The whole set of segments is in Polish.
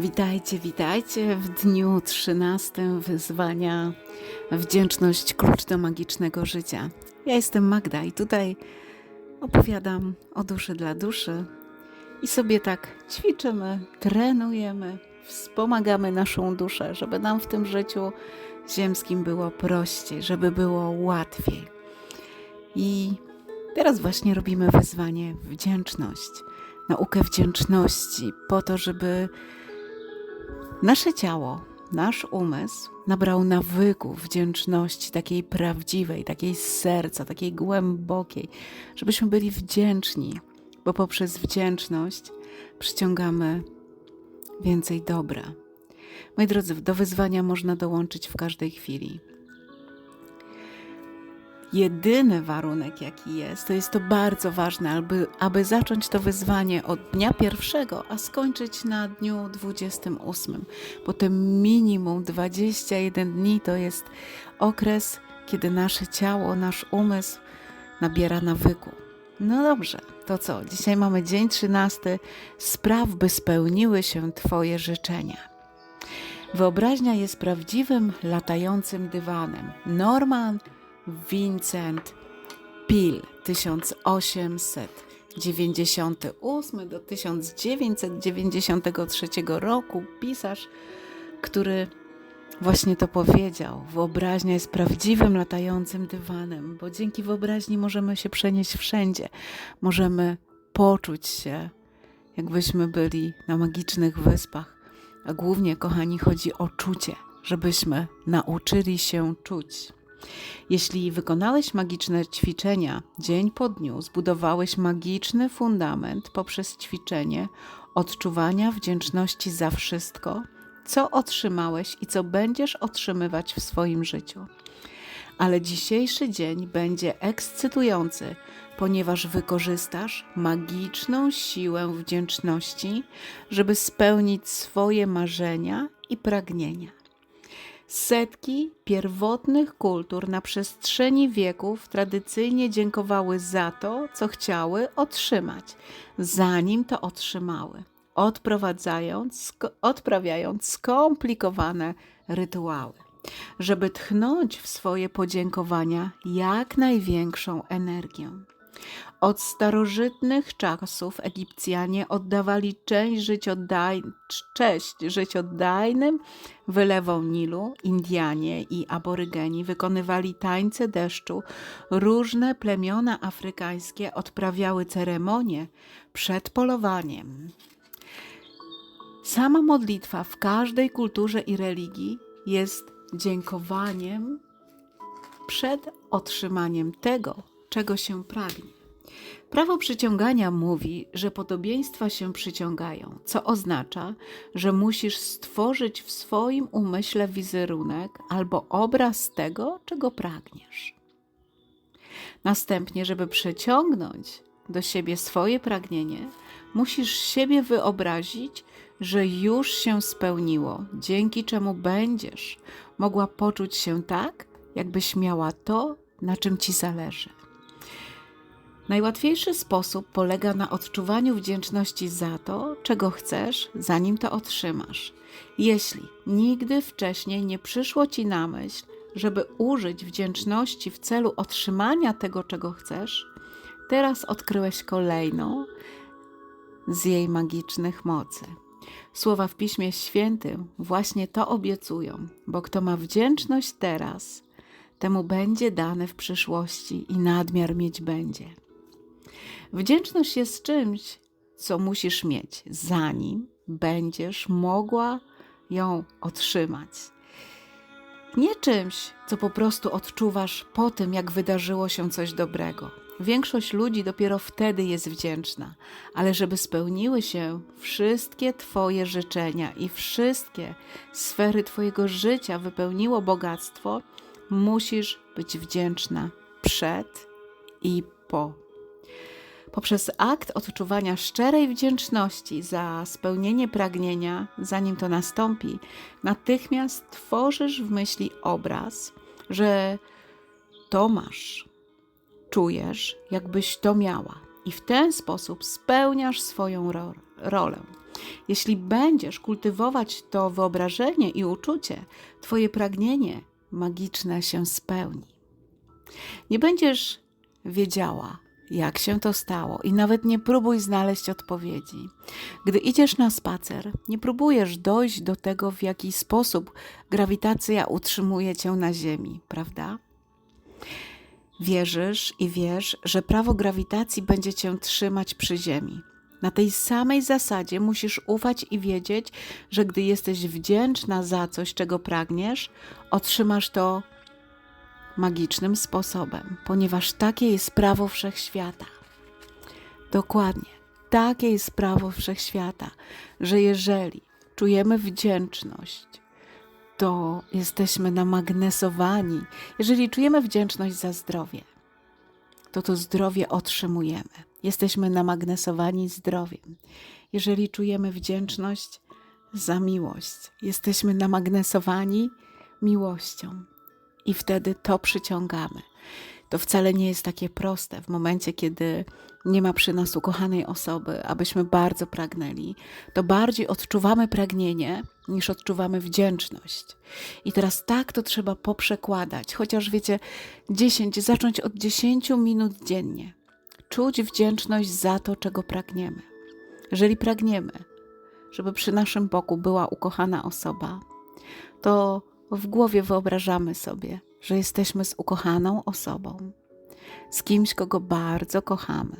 Witajcie, witajcie w dniu 13 wyzwania Wdzięczność klucz do magicznego życia. Ja jestem Magda i tutaj opowiadam o duszy dla duszy i sobie tak ćwiczymy, trenujemy, wspomagamy naszą duszę, żeby nam w tym życiu ziemskim było prościej, żeby było łatwiej. I teraz właśnie robimy wyzwanie wdzięczność, naukę wdzięczności po to, żeby Nasze ciało, nasz umysł nabrał nawyku wdzięczności, takiej prawdziwej, takiej z serca, takiej głębokiej, żebyśmy byli wdzięczni, bo poprzez wdzięczność przyciągamy więcej dobra. Moi drodzy, do wyzwania można dołączyć w każdej chwili. Jedyny warunek, jaki jest, to jest to bardzo ważne, aby, aby zacząć to wyzwanie od dnia pierwszego, a skończyć na dniu 28, bo te minimum 21 dni to jest okres, kiedy nasze ciało, nasz umysł nabiera nawyku. No dobrze, to co? Dzisiaj mamy dzień 13. Spraw, by spełniły się Twoje życzenia. Wyobraźnia jest prawdziwym latającym dywanem. Norman Vincent Peale 1898 do 1993 roku pisarz, który właśnie to powiedział. Wyobraźnia jest prawdziwym latającym dywanem, bo dzięki wyobraźni możemy się przenieść wszędzie. Możemy poczuć się, jakbyśmy byli na magicznych wyspach. A głównie, kochani, chodzi o czucie, żebyśmy nauczyli się czuć. Jeśli wykonałeś magiczne ćwiczenia dzień po dniu, zbudowałeś magiczny fundament poprzez ćwiczenie odczuwania wdzięczności za wszystko, co otrzymałeś i co będziesz otrzymywać w swoim życiu. Ale dzisiejszy dzień będzie ekscytujący, ponieważ wykorzystasz magiczną siłę wdzięczności, żeby spełnić swoje marzenia i pragnienia. Setki pierwotnych kultur na przestrzeni wieków tradycyjnie dziękowały za to, co chciały otrzymać, zanim to otrzymały, odprowadzając, odprawiając skomplikowane rytuały, żeby tchnąć w swoje podziękowania jak największą energię. Od starożytnych czasów Egipcjanie oddawali część życiodaj, cześć wylewom Nilu. Indianie i aborygeni wykonywali tańce deszczu. Różne plemiona afrykańskie odprawiały ceremonie przed polowaniem. Sama modlitwa w każdej kulturze i religii jest dziękowaniem przed otrzymaniem tego, czego się pragnie. Prawo przyciągania mówi, że podobieństwa się przyciągają, co oznacza, że musisz stworzyć w swoim umyśle wizerunek albo obraz tego, czego pragniesz. Następnie, żeby przeciągnąć do siebie swoje pragnienie, musisz siebie wyobrazić, że już się spełniło, dzięki czemu będziesz mogła poczuć się tak, jakbyś miała to, na czym ci zależy. Najłatwiejszy sposób polega na odczuwaniu wdzięczności za to, czego chcesz, zanim to otrzymasz. Jeśli nigdy wcześniej nie przyszło ci na myśl, żeby użyć wdzięczności w celu otrzymania tego, czego chcesz, teraz odkryłeś kolejną z jej magicznych mocy. Słowa w Piśmie Świętym właśnie to obiecują, bo kto ma wdzięczność teraz, temu będzie dane w przyszłości i nadmiar mieć będzie. Wdzięczność jest czymś, co musisz mieć, zanim będziesz mogła ją otrzymać. Nie czymś, co po prostu odczuwasz po tym, jak wydarzyło się coś dobrego. Większość ludzi dopiero wtedy jest wdzięczna, ale żeby spełniły się wszystkie Twoje życzenia i wszystkie sfery Twojego życia wypełniło bogactwo, musisz być wdzięczna przed i po poprzez akt odczuwania szczerej wdzięczności za spełnienie pragnienia, zanim to nastąpi, natychmiast tworzysz w myśli obraz, że to masz. Czujesz, jakbyś to miała, i w ten sposób spełniasz swoją ro rolę. Jeśli będziesz kultywować to wyobrażenie i uczucie, Twoje pragnienie magiczne się spełni. Nie będziesz wiedziała, jak się to stało, i nawet nie próbuj znaleźć odpowiedzi. Gdy idziesz na spacer, nie próbujesz dojść do tego, w jaki sposób grawitacja utrzymuje cię na Ziemi, prawda? Wierzysz i wiesz, że prawo grawitacji będzie cię trzymać przy Ziemi. Na tej samej zasadzie musisz ufać i wiedzieć, że gdy jesteś wdzięczna za coś, czego pragniesz, otrzymasz to magicznym sposobem, ponieważ takie jest prawo wszechświata. Dokładnie, takie jest prawo wszechświata, że jeżeli czujemy wdzięczność, to jesteśmy namagnesowani. Jeżeli czujemy wdzięczność za zdrowie, to to zdrowie otrzymujemy. Jesteśmy namagnesowani zdrowiem. Jeżeli czujemy wdzięczność za miłość, jesteśmy namagnesowani miłością i wtedy to przyciągamy. To wcale nie jest takie proste w momencie, kiedy nie ma przy nas ukochanej osoby, abyśmy bardzo pragnęli, to bardziej odczuwamy pragnienie niż odczuwamy wdzięczność. I teraz tak to trzeba poprzekładać, chociaż wiecie, 10, zacząć od 10 minut dziennie. Czuć wdzięczność za to, czego pragniemy. Jeżeli pragniemy, żeby przy naszym boku była ukochana osoba, to w głowie wyobrażamy sobie, że jesteśmy z ukochaną osobą, z kimś, kogo bardzo kochamy.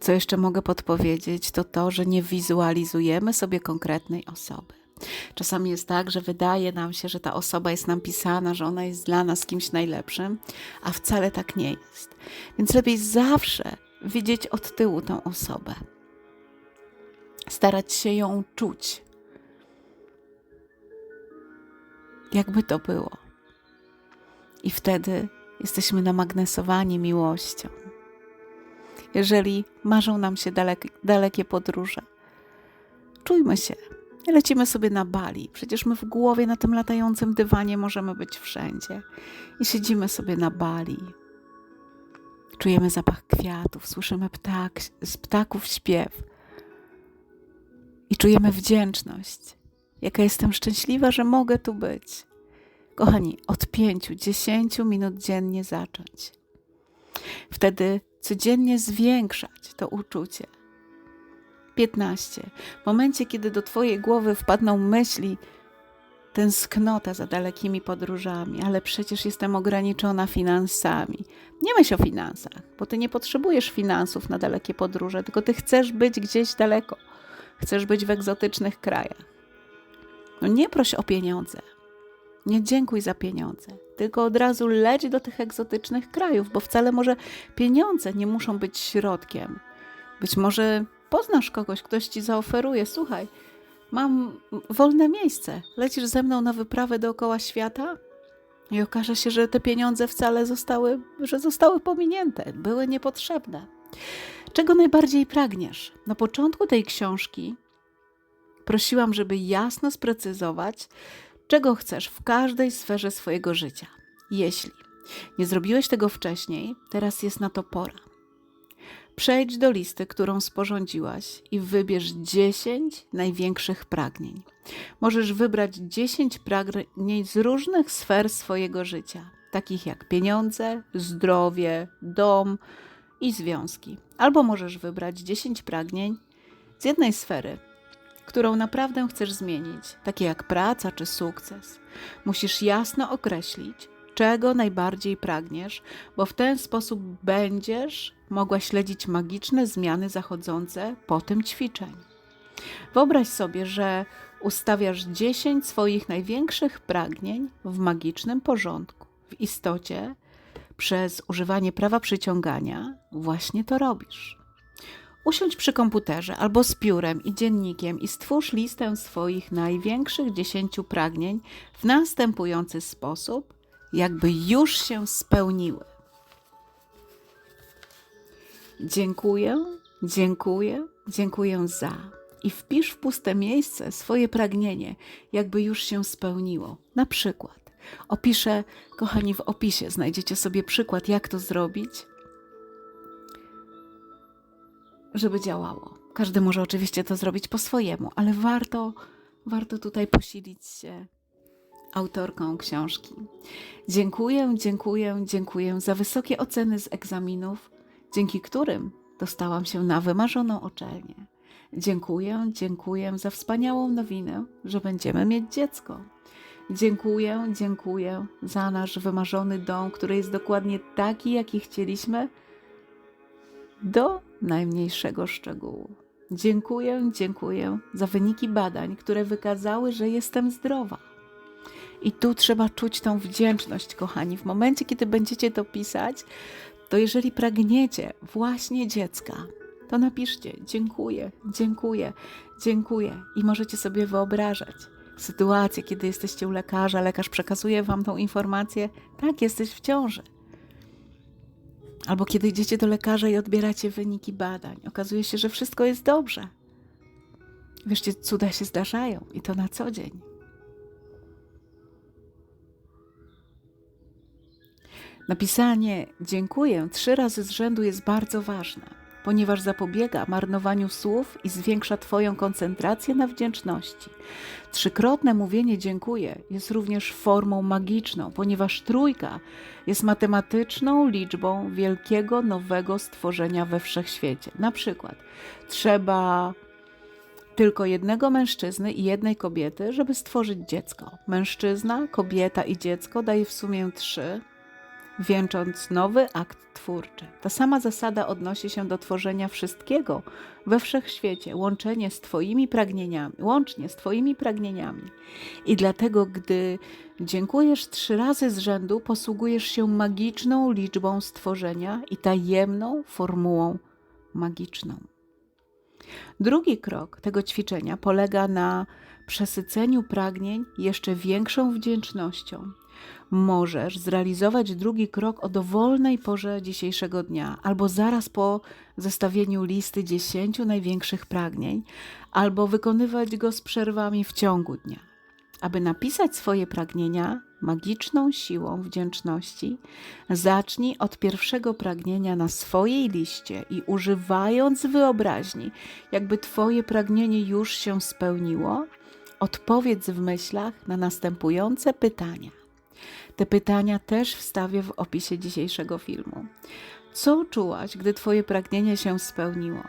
Co jeszcze mogę podpowiedzieć, to to, że nie wizualizujemy sobie konkretnej osoby. Czasami jest tak, że wydaje nam się, że ta osoba jest nam pisana, że ona jest dla nas kimś najlepszym, a wcale tak nie jest. Więc lepiej zawsze widzieć od tyłu tą osobę, starać się ją czuć, jakby to było. I wtedy jesteśmy namagnesowani miłością. Jeżeli marzą nam się dalek, dalekie podróże, czujmy się. Lecimy sobie na Bali. Przecież my w głowie na tym latającym dywanie możemy być wszędzie. I siedzimy sobie na Bali. Czujemy zapach kwiatów, słyszymy ptak, z ptaków śpiew. I czujemy wdzięczność jaka jestem szczęśliwa, że mogę tu być. Kochani, od pięciu, dziesięciu minut dziennie zacząć. Wtedy codziennie zwiększać to uczucie. 15. W momencie, kiedy do Twojej głowy wpadną myśli, tęsknota za dalekimi podróżami, ale przecież jestem ograniczona finansami. Nie myśl o finansach, bo Ty nie potrzebujesz finansów na dalekie podróże, tylko Ty chcesz być gdzieś daleko. Chcesz być w egzotycznych krajach. No nie proś o pieniądze. Nie dziękuj za pieniądze, tylko od razu leć do tych egzotycznych krajów, bo wcale może pieniądze nie muszą być środkiem. Być może poznasz kogoś, ktoś ci zaoferuje: Słuchaj, mam wolne miejsce, lecisz ze mną na wyprawę dookoła świata? I okaże się, że te pieniądze wcale zostały, że zostały pominięte, były niepotrzebne. Czego najbardziej pragniesz? Na początku tej książki prosiłam, żeby jasno sprecyzować, czego chcesz w każdej sferze swojego życia. Jeśli nie zrobiłeś tego wcześniej, teraz jest na to pora. Przejdź do listy, którą sporządziłaś i wybierz 10 największych pragnień. Możesz wybrać 10 pragnień z różnych sfer swojego życia, takich jak pieniądze, zdrowie, dom i związki. Albo możesz wybrać 10 pragnień z jednej sfery, którą naprawdę chcesz zmienić, takie jak praca czy sukces. Musisz jasno określić, czego najbardziej pragniesz, bo w ten sposób będziesz mogła śledzić magiczne zmiany zachodzące po tym ćwiczeniu. Wyobraź sobie, że ustawiasz 10 swoich największych pragnień w magicznym porządku. W istocie, przez używanie prawa przyciągania, właśnie to robisz. Usiądź przy komputerze albo z piórem i dziennikiem i stwórz listę swoich największych dziesięciu pragnień w następujący sposób, jakby już się spełniły. Dziękuję, dziękuję, dziękuję za. I wpisz w puste miejsce swoje pragnienie, jakby już się spełniło. Na przykład, opiszę, kochani, w opisie znajdziecie sobie przykład, jak to zrobić żeby działało. Każdy może oczywiście to zrobić po swojemu, ale warto, warto tutaj posilić się autorką książki. Dziękuję, dziękuję, dziękuję za wysokie oceny z egzaminów, dzięki którym dostałam się na wymarzoną uczelnię. Dziękuję, dziękuję za wspaniałą nowinę, że będziemy mieć dziecko. Dziękuję, dziękuję za nasz wymarzony dom, który jest dokładnie taki, jaki chcieliśmy, do najmniejszego szczegółu. Dziękuję, dziękuję za wyniki badań, które wykazały, że jestem zdrowa. I tu trzeba czuć tą wdzięczność, kochani. W momencie, kiedy będziecie to pisać, to jeżeli pragniecie właśnie dziecka, to napiszcie dziękuję, dziękuję, dziękuję. I możecie sobie wyobrażać sytuację, kiedy jesteście u lekarza, lekarz przekazuje wam tą informację, tak, jesteś w ciąży. Albo kiedy idziecie do lekarza i odbieracie wyniki badań, okazuje się, że wszystko jest dobrze. Wierzcie, cuda się zdarzają i to na co dzień. Napisanie dziękuję trzy razy z rzędu jest bardzo ważne, ponieważ zapobiega marnowaniu słów i zwiększa Twoją koncentrację na wdzięczności. Trzykrotne mówienie dziękuję jest również formą magiczną, ponieważ trójka jest matematyczną liczbą wielkiego nowego stworzenia we wszechświecie. Na przykład trzeba tylko jednego mężczyzny i jednej kobiety, żeby stworzyć dziecko. Mężczyzna, kobieta i dziecko daje w sumie trzy, wieńcząc nowy akt twórczy. Ta sama zasada odnosi się do tworzenia wszystkiego we wszechświecie, łączenie z Twoimi pragnieniami, łącznie z Twoimi pragnieniami. I dlatego, gdy dziękujesz trzy razy z rzędu, posługujesz się magiczną liczbą stworzenia i tajemną formułą magiczną. Drugi krok tego ćwiczenia polega na przesyceniu pragnień jeszcze większą wdzięcznością możesz zrealizować drugi krok o dowolnej porze dzisiejszego dnia, albo zaraz po zestawieniu listy dziesięciu największych pragnień, albo wykonywać go z przerwami w ciągu dnia. Aby napisać swoje pragnienia magiczną siłą wdzięczności, zacznij od pierwszego pragnienia na swojej liście i używając wyobraźni, jakby Twoje pragnienie już się spełniło, odpowiedz w myślach na następujące pytania. Te pytania też wstawię w opisie dzisiejszego filmu. Co czułaś, gdy Twoje pragnienie się spełniło?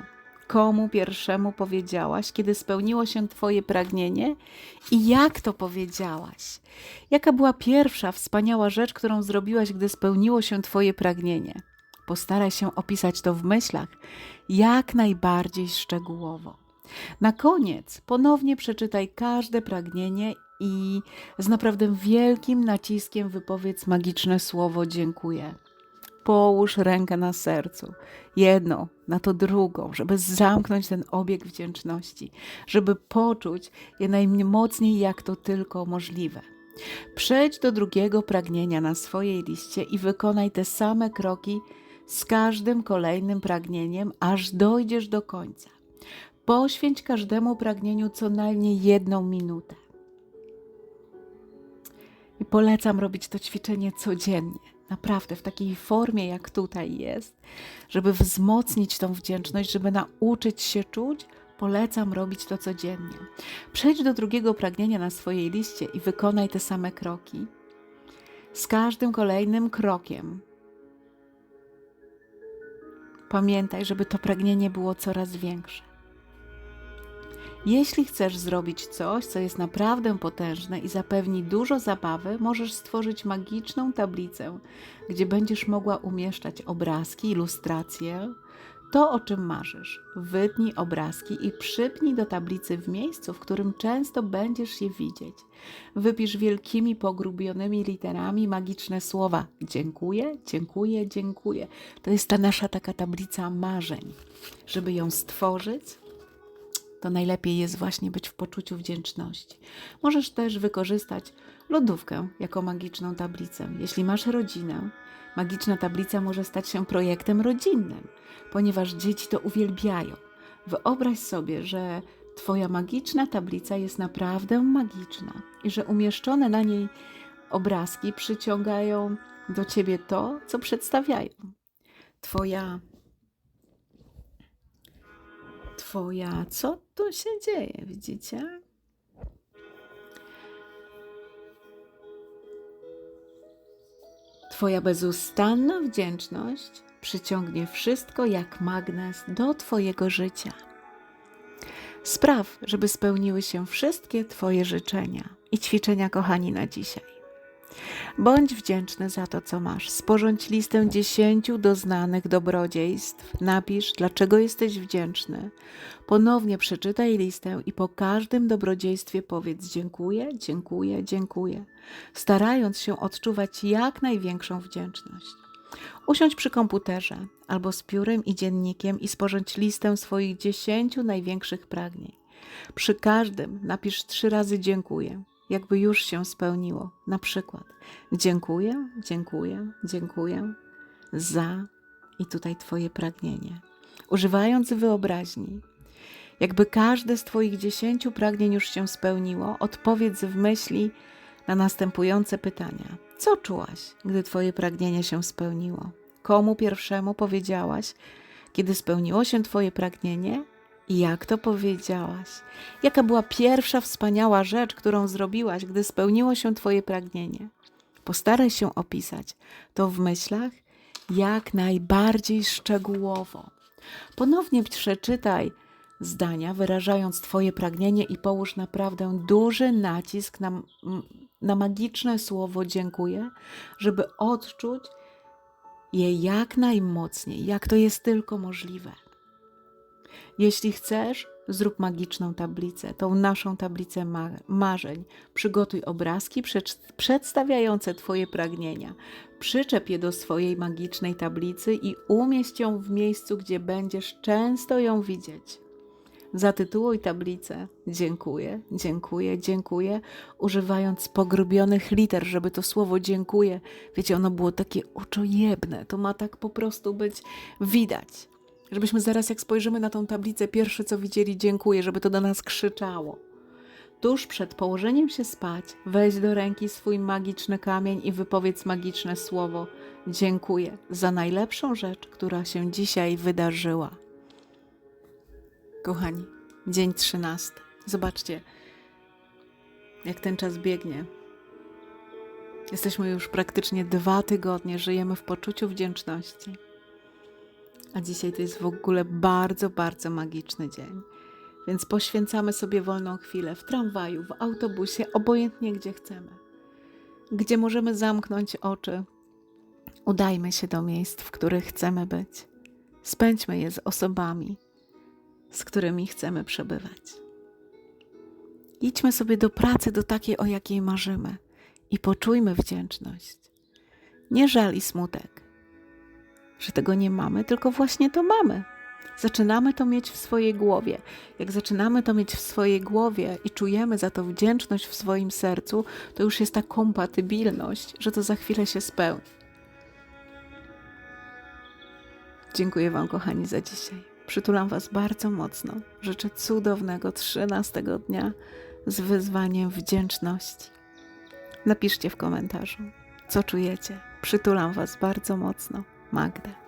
Komu pierwszemu powiedziałaś, kiedy spełniło się Twoje pragnienie i jak to powiedziałaś? Jaka była pierwsza wspaniała rzecz, którą zrobiłaś, gdy spełniło się Twoje pragnienie? Postaraj się opisać to w myślach jak najbardziej szczegółowo. Na koniec ponownie przeczytaj każde pragnienie i z naprawdę wielkim naciskiem wypowiedz magiczne słowo dziękuję. Połóż rękę na sercu, jedną na to drugą, żeby zamknąć ten obieg wdzięczności, żeby poczuć je najmocniej, jak to tylko możliwe. Przejdź do drugiego pragnienia na swojej liście i wykonaj te same kroki z każdym kolejnym pragnieniem, aż dojdziesz do końca. Poświęć każdemu pragnieniu co najmniej jedną minutę. I polecam robić to ćwiczenie codziennie, naprawdę w takiej formie, jak tutaj jest, żeby wzmocnić tą wdzięczność, żeby nauczyć się czuć. Polecam robić to codziennie. Przejdź do drugiego pragnienia na swojej liście i wykonaj te same kroki. Z każdym kolejnym krokiem pamiętaj, żeby to pragnienie było coraz większe. Jeśli chcesz zrobić coś, co jest naprawdę potężne i zapewni dużo zabawy, możesz stworzyć magiczną tablicę, gdzie będziesz mogła umieszczać obrazki, ilustracje, to o czym marzysz. Wytnij obrazki i przypnij do tablicy w miejscu, w którym często będziesz je widzieć. Wypisz wielkimi, pogrubionymi literami magiczne słowa: Dziękuję, dziękuję, dziękuję. To jest ta nasza taka tablica marzeń. Żeby ją stworzyć, to najlepiej jest właśnie być w poczuciu wdzięczności. Możesz też wykorzystać lodówkę jako magiczną tablicę. Jeśli masz rodzinę, magiczna tablica może stać się projektem rodzinnym, ponieważ dzieci to uwielbiają. Wyobraź sobie, że Twoja magiczna tablica jest naprawdę magiczna i że umieszczone na niej obrazki przyciągają do Ciebie to, co przedstawiają. Twoja Twoja, co się dzieje, widzicie? Twoja bezustanna wdzięczność przyciągnie wszystko jak magnes do Twojego życia. Spraw, żeby spełniły się wszystkie Twoje życzenia i ćwiczenia, kochani, na dzisiaj. Bądź wdzięczny za to, co masz. Sporządź listę dziesięciu doznanych dobrodziejstw. Napisz, dlaczego jesteś wdzięczny. Ponownie przeczytaj listę i po każdym dobrodziejstwie powiedz dziękuję, dziękuję, dziękuję, starając się odczuwać jak największą wdzięczność. Usiądź przy komputerze albo z piórem i dziennikiem i sporządź listę swoich dziesięciu największych pragnień. Przy każdym napisz trzy razy dziękuję, jakby już się spełniło. Na przykład dziękuję, dziękuję, dziękuję za i tutaj Twoje pragnienie. Używając wyobraźni, jakby każde z Twoich dziesięciu pragnień już się spełniło, odpowiedz w myśli na następujące pytania. Co czułaś, gdy Twoje pragnienie się spełniło? Komu pierwszemu powiedziałaś, kiedy spełniło się Twoje pragnienie? Jak to powiedziałaś? Jaka była pierwsza wspaniała rzecz, którą zrobiłaś, gdy spełniło się Twoje pragnienie? Postaraj się opisać to w myślach jak najbardziej szczegółowo. Ponownie przeczytaj zdania, wyrażając Twoje pragnienie i połóż naprawdę duży nacisk na, na magiczne słowo dziękuję, żeby odczuć je jak najmocniej, jak to jest tylko możliwe. Jeśli chcesz, zrób magiczną tablicę, tą naszą tablicę ma marzeń. Przygotuj obrazki przedstawiające Twoje pragnienia. Przyczep je do swojej magicznej tablicy i umieść ją w miejscu, gdzie będziesz często ją widzieć. Zatytułuj tablicę Dziękuję, dziękuję, dziękuję, używając pogrubionych liter, żeby to słowo dziękuję, wiecie, ono było takie oczojebne. To ma tak po prostu być widać. Żebyśmy zaraz, jak spojrzymy na tą tablicę, pierwsze co widzieli, dziękuję, żeby to do nas krzyczało. Tuż przed położeniem się spać, weź do ręki swój magiczny kamień i wypowiedz magiczne słowo: Dziękuję za najlepszą rzecz, która się dzisiaj wydarzyła. Kochani, dzień trzynasty. Zobaczcie, jak ten czas biegnie. Jesteśmy już praktycznie dwa tygodnie, żyjemy w poczuciu wdzięczności. A dzisiaj to jest w ogóle bardzo, bardzo magiczny dzień. Więc poświęcamy sobie wolną chwilę w tramwaju, w autobusie, obojętnie gdzie chcemy. Gdzie możemy zamknąć oczy, udajmy się do miejsc, w których chcemy być. Spędźmy je z osobami, z którymi chcemy przebywać. Idźmy sobie do pracy, do takiej, o jakiej marzymy i poczujmy wdzięczność. Nie żal i smutek, że tego nie mamy, tylko właśnie to mamy. Zaczynamy to mieć w swojej głowie. Jak zaczynamy to mieć w swojej głowie i czujemy za to wdzięczność w swoim sercu, to już jest ta kompatybilność, że to za chwilę się spełni. Dziękuję Wam, kochani, za dzisiaj. Przytulam Was bardzo mocno. Życzę cudownego 13 dnia z wyzwaniem wdzięczności. Napiszcie w komentarzu, co czujecie. Przytulam Was bardzo mocno. Magda.